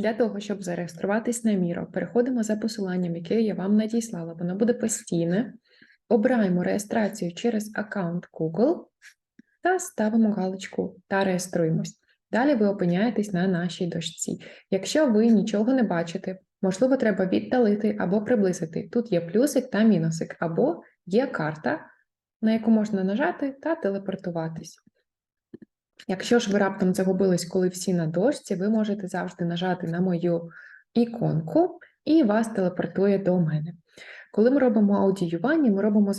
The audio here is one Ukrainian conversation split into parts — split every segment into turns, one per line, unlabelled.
Для того, щоб зареєструватись на Міро, переходимо за посиланням, яке я вам надіслала. Воно буде постійне. Обираємо реєстрацію через аккаунт Google та ставимо галочку та реєструємось. Далі ви опиняєтесь на нашій дошці. Якщо ви нічого не бачите, можливо, треба віддалити або приблизити. Тут є плюсик та мінусик, або є карта, на яку можна нажати та телепортуватись. Якщо ж ви раптом загубились, коли всі на дошці, ви можете завжди нажати на мою іконку і вас телепортує до мене. Коли ми робимо аудіювання, ми робимо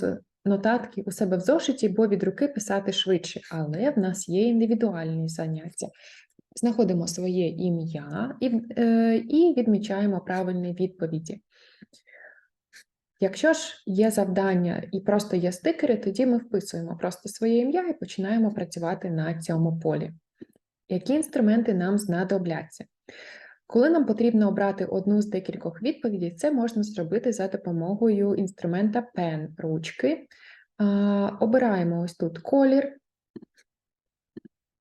нотатки у себе в зошиті, бо від руки писати швидше, але в нас є індивідуальні заняття. Знаходимо своє ім'я і, е, і відмічаємо правильні відповіді. Якщо ж є завдання і просто є стикери, тоді ми вписуємо просто своє ім'я і починаємо працювати на цьому полі. Які інструменти нам знадобляться? Коли нам потрібно обрати одну з декількох відповідей, це можна зробити за допомогою інструмента Pen ручки. Обираємо ось тут колір,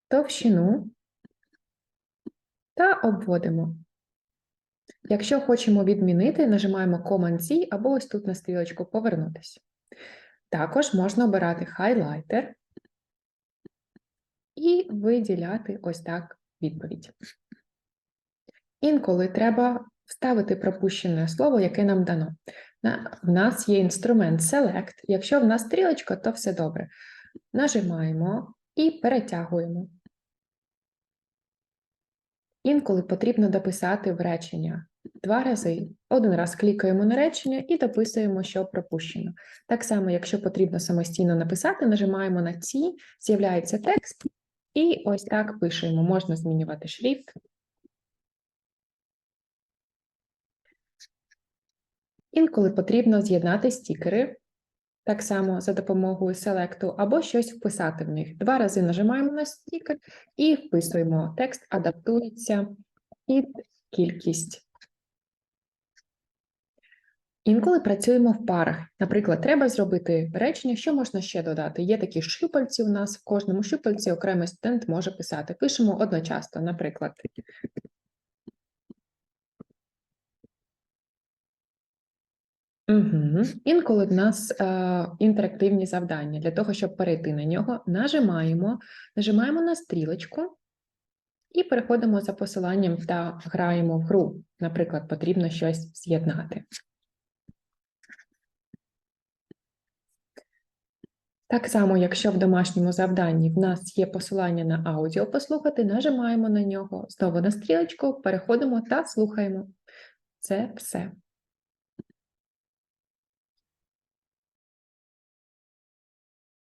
товщину та обводимо. Якщо хочемо відмінити, нажимаємо Command-C або ось тут на стрілочку повернутися. Також можна обирати хайлайтер і виділяти ось так відповідь. Інколи треба вставити пропущене слово, яке нам дано. В нас є інструмент Select. Якщо в нас стрілочка, то все добре. Нажимаємо і перетягуємо. Інколи потрібно дописати в речення два рази. Один раз клікаємо на речення і дописуємо, що пропущено. Так само, якщо потрібно самостійно написати, нажимаємо на ці, з'являється текст, і ось так пишемо. Можна змінювати шрифт. Інколи потрібно з'єднати стікери, так само за допомогою селекту, або щось вписати в них. Два рази нажимаємо на стікер і вписуємо. Текст адаптується під кількість. Інколи працюємо в парах. Наприклад, треба зробити речення, що можна ще додати. Є такі щупальці у нас, в кожному щупальці окремий студент може писати. Пишемо одночасно, наприклад. Угу. Інколи в нас е, інтерактивні завдання. Для того, щоб перейти на нього, нажимаємо, нажимаємо на стрілочку і переходимо за посиланням та граємо в гру. Наприклад, потрібно щось з'єднати. Так само, якщо в домашньому завданні в нас є посилання на аудіо послухати, нажимаємо на нього, знову на стрілочку, переходимо та слухаємо. Це все.